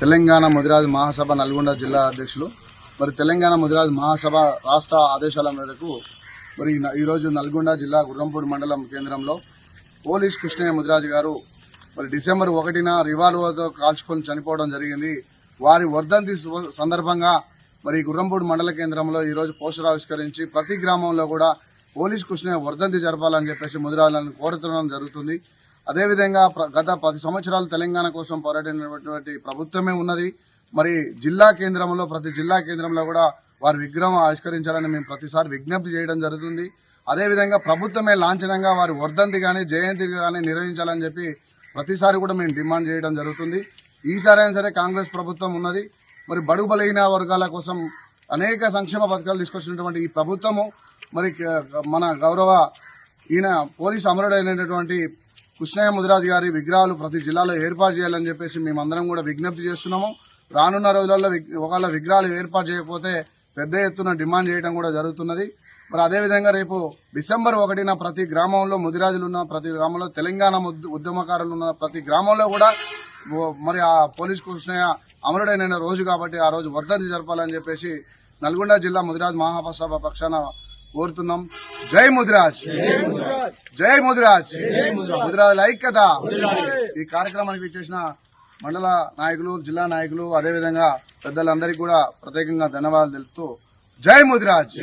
తెలంగాణ ముదిరాజ్ మహాసభ నల్గొండ జిల్లా అధ్యక్షులు. మరి తెలంగాణ ముదిరాజ్ మహాసభ రాష్ట్ర ఆదేశాల మేరకు మరి ఈ- ఈరోజు నల్గొండ జిల్లా గుర్రంపూడి మండలం కేంద్రంలో పోలీస్ కృష్ణయ్య ముదిరాజ్ గారు మరి డిసెంబర్ ఒకటిన రివాల్వర్తో కాల్చుకొని చనిపోవడం జరిగింది. వారి వర్ధంతి సు- సందర్భంగా మరి గుర్రంపూడి మండల కేంద్రంలో ఈరోజు పోస్టర్ ఆవిష్కరించి ప్రతి గ్రామంలో కూడా పోలీస్ కృష్ణయ్య వర్ధంతి జరపాలని చెప్పేసి ముదిరాజులను కోరుతుండడం జరుగుతుంది. అదేవిధంగా గత పది సంవత్సరాలు తెలంగాణ కోసం పోరాడినటువంటి ప్రభుత్వమే ఉన్నది. మరి జిల్లా కేంద్రంలో ప్రతి జిల్లా కేంద్రంలో కూడా వారి విగ్రహం ఆవిష్కరించాలని మేము ప్రతిసారి విజ్ఞప్తి చేయడం జరుగుతుంది. అదేవిధంగా ప్రభుత్వమే లాంఛనంగా వారి వర్ధంతి కానీ జయంతి కానీ నిర్వహించాలని చెప్పి ప్రతిసారి కూడా మేము డిమాండ్ చేయడం జరుగుతుంది. ఈసారి అయినా సరే కాంగ్రెస్ ప్రభుత్వం ఉన్నది. మరి బడుగు బలహీన వర్గాల కోసం అనేక సంక్షేమ పథకాలు తీసుకొచ్చినటువంటి ఈ ప్రభుత్వము మరి మన గౌరవ ఈయన పోలీసు అమరుడైనటువంటి కృష్ణయ్య ముదిరాజు గారి విగ్రహాలు ప్రతి జిల్లాలో ఏర్పాటు చేయాలని చెప్పేసి మేమందరం కూడా విజ్ఞప్తి చేస్తున్నాము. రానున్న రోజులలో విగ్- ఒకవేళ విగ్రహాలు ఏర్పాటు చేయకపోతే పెద్ద ఎత్తున డిమాండ్ చేయడం కూడా జరుగుతున్నది. మరి అదేవిధంగా రేపు డిసెంబర్ ఒకటిన ప్రతి గ్రామంలో ముదిరాజులు ఉన్న ప్రతి గ్రామంలో తెలంగాణ ఉద్యమకారులు ఉన్న ప్రతి గ్రామంలో కూడా మరి ఆ పోలీస్ కృష్ణయ్య అమరుడైన రోజు కాబట్టి ఆ రోజు వర్ధంతి జరపాలని చెప్పేసి నల్గొండ జిల్లా ముదిరాజ్ మహాసభ పక్షాన కోరుతున్నాం. జై ముదిరాజ్. జై ముదిరాజ్. ముదిరాజ్ ఐక్యత. ఈ కార్యక్రమానికి ఇచ్చేసిన మండల నాయకులు జిల్లా నాయకులు అదేవిధంగా పెద్దలందరికీ కూడా ప్రత్యేకంగా ధన్యవాదాలు తెలుపుతూ జై ముదిరాజ్.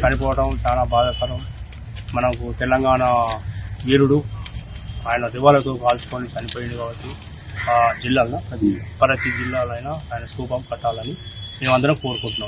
చనిపోవడం చాలా బాధాకరం. మనకు తెలంగాణ వీరుడు ఆయన దివాలతో కాల్చుకొని చనిపోయింది కాబట్టి ఆ జిల్లాలో ప్రతి ప్రతి జిల్లాలో ఆయన స్థూపం కట్టాలని మేమందరం కోరుకుంటున్నాం.